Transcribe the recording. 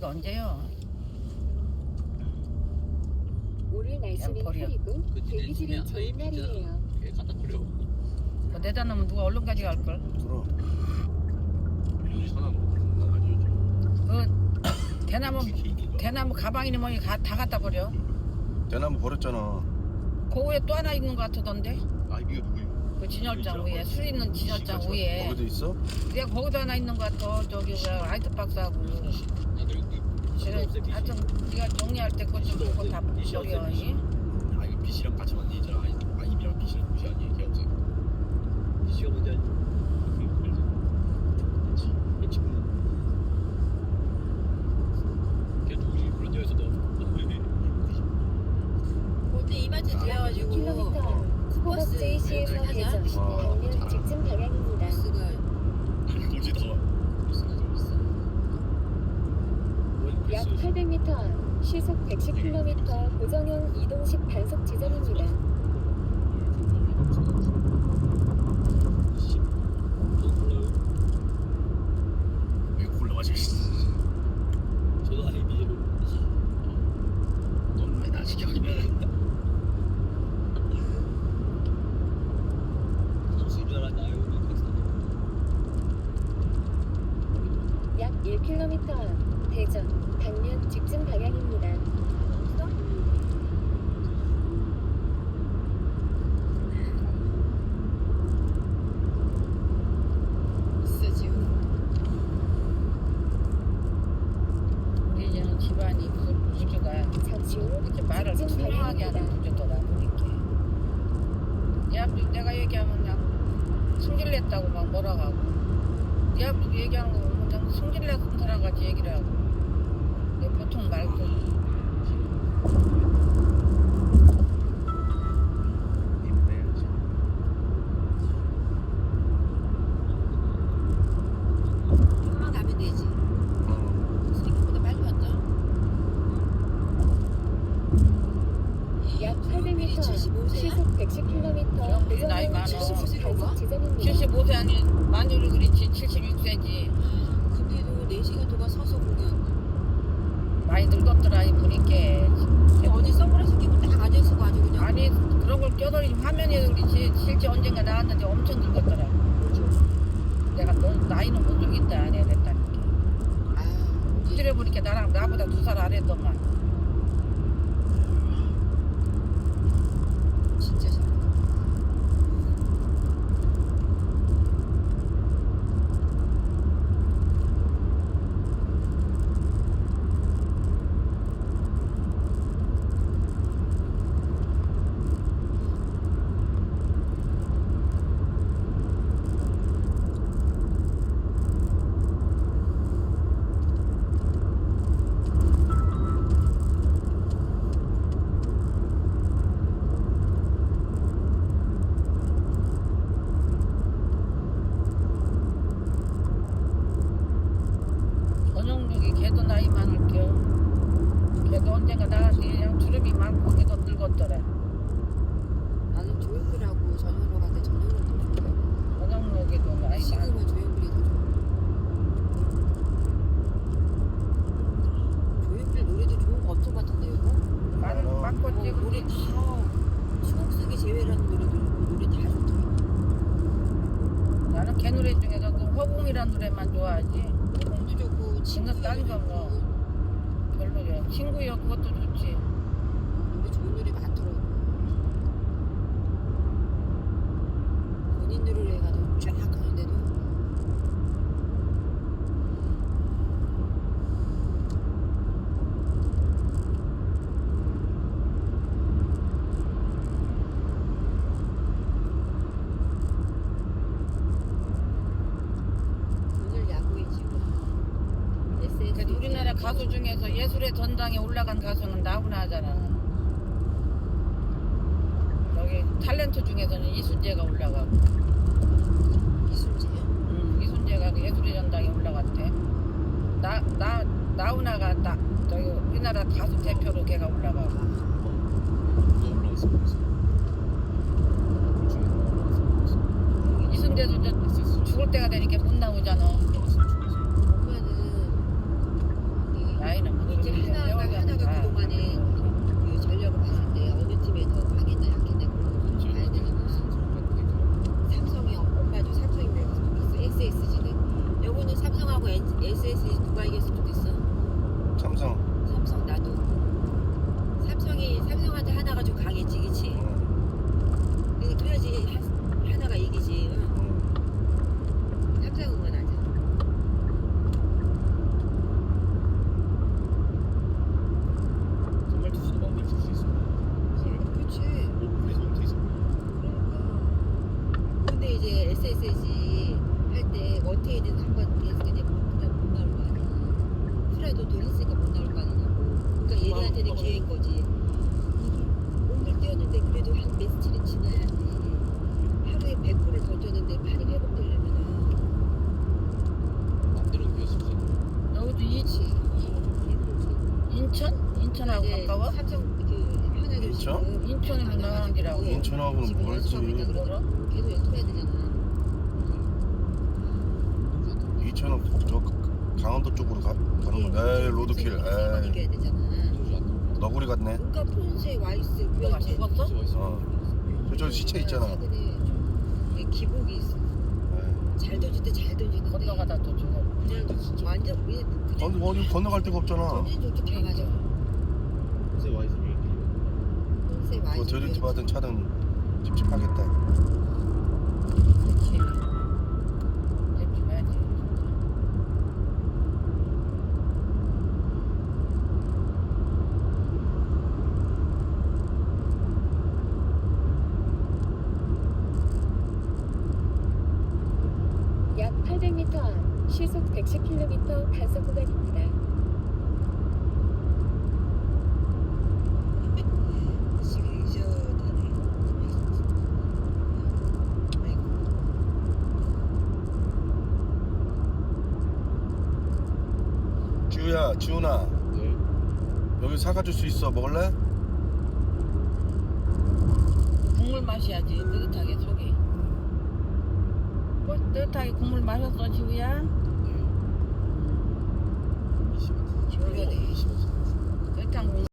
이거 언제요? 오늘 날씨는. 흐리고 그 대기질이 좋은 비자. 날이에요. 왜 갖다 버려? 그거 내다 놓으면 누가 얼른 가져갈 걸. 들어. 그 대나무 대나무 가방이니 뭐니 가- 다 갖다 버려. 대나무 버렸잖아. 그 위에 또 하나 있는 것 같던데. 아 이게 누구예요? 그 진열장 위에 술 있는 진열장 위에. 거기도 있어? 내가 거기도 하나 있는 것 같아. 저기 왜 아이스박스하고. 아 그래, 하여튼 네가 정리할 때 그거 좀 보고 다 버려. 이. 아 이거 빛이랑 같이 만든 있잖아. 아 입이랑 빛이랑 빛이 아니에요. 걔 없어요. 빛이가 뭔지 알지? 그렇지. 이 친구는 걔 누구지? 그런 여에서도 어제 이마트 들려가지고 1km 버스 허벅제시에서 타자? 대전 아, 방면 직진 방향입니다. 버스가 돌지 다. 약 800m 앞 시속 110km 고정형 이동식 단속 지점입니다. 약 1km 앞 대전 방면 직진 방향입니다. 내가 얘기하면 그냥 승질냈다고 막네 얘기하는 거 보면 그냥 사람 같이 얘기를 하고. 내 보통 말도 좀만 가면 되지 생각보다 빨리 왔다 약 800m 앞 75세야? 시속 110km 그럼 우리 나이 고정형 많아. 이동식 단속 지점입니다. 75세 아니 만유를 그렇지 76세지 근데도 4시간 동안 서서 공연 많이 늙었더라 이 보니까 어제 선글라스 끼고 딱 앉아있고 아주 그냥 아니 그런 걸 껴들이 화면에 그렇지 실제 언젠가 나왔는데 엄청 늙었더라. 내가 너 나이는 못 죽인다 안해 그랬다니까. 아 그래 보니까 나랑 나보다 두 살 아래더만 진짜 잘 전용록이 걔도 나이 많을게요 걔도 언젠가 나한테 그냥 주름이 늙었더라 나는 조용필하고 갔는데 전현호 더 좋아요 전용록이도 나이 많고. 지금은 조용필이 더 좋아. 조용필 노래도 좋은 거 엄청 같은데 이거? 많, 많겠지 노래 우리 다 추억 속의 재회라는 노래도 있고 노래 다 좋더라고 나는 걔 노래 중에서 그 허공이란 노래만 좋아하지. 노래도 좋고 친구 딴거 뭐. 별로요 친구여 그것도 좋지 노래 좋은 노래 많더라고. 본인 노래가 쫙 하는데도. 오늘 야구에 지금 그래도 우리나라 가수 중에서 예술의 전당에 올라간 가수는 나훈아 하잖아. 여기 탤런트 중에서는 이순재가 올라가고, 이순재요? 음, 이순재가 그 예술의 전당에 올라갔대. 나, 나, 나훈아가 나, 저기 우리나라 가수 대표로 걔가 올라가고. 이순재도 저 죽을 때가 되니까 못 나오잖아. S, SS 누가 이겼으면 좋겠어? 삼성 인천? 지금 인천에서 나가는 길하고. 인천하고는 지금 멀지. 연습하고 있다 그러더라. 계속 연습해야 되잖아. 이천은 저 강원도 쪽으로 가, 가는 거. 에이 로드킬. 만 에이 되잖아. 나오고 너구리 같네. 그러니까 폰세 와이스 그렇지. 죽었어? 어. 저저 시체 있잖아. 차들이 좀 이게 기복이 있어. 잘 던질 때 잘 던지는데 건너가다 또 죽어. 완전 그냥 건너 어디 건너갈 데가 없잖아. 던진 좋게 다 맞아. 요새 와이스 폰세 그거 와이스. 드리프트 받은 차는 찝찝하겠다. 그렇지. 이제 죽어야지. 약 800m 앞 시속 110km 단속 구간입니다. 지금 이전하네. 아이고. 지우야, 지훈아, 네 여기 사가줄 수 있어. 먹을래? 국물 마셔야지. 뜨뜻하게 속이. 뭐 뜨뜻하게 국물 마셨어, 지우야? 네. 20원 지우려네. 20원 뜨뜻한 국물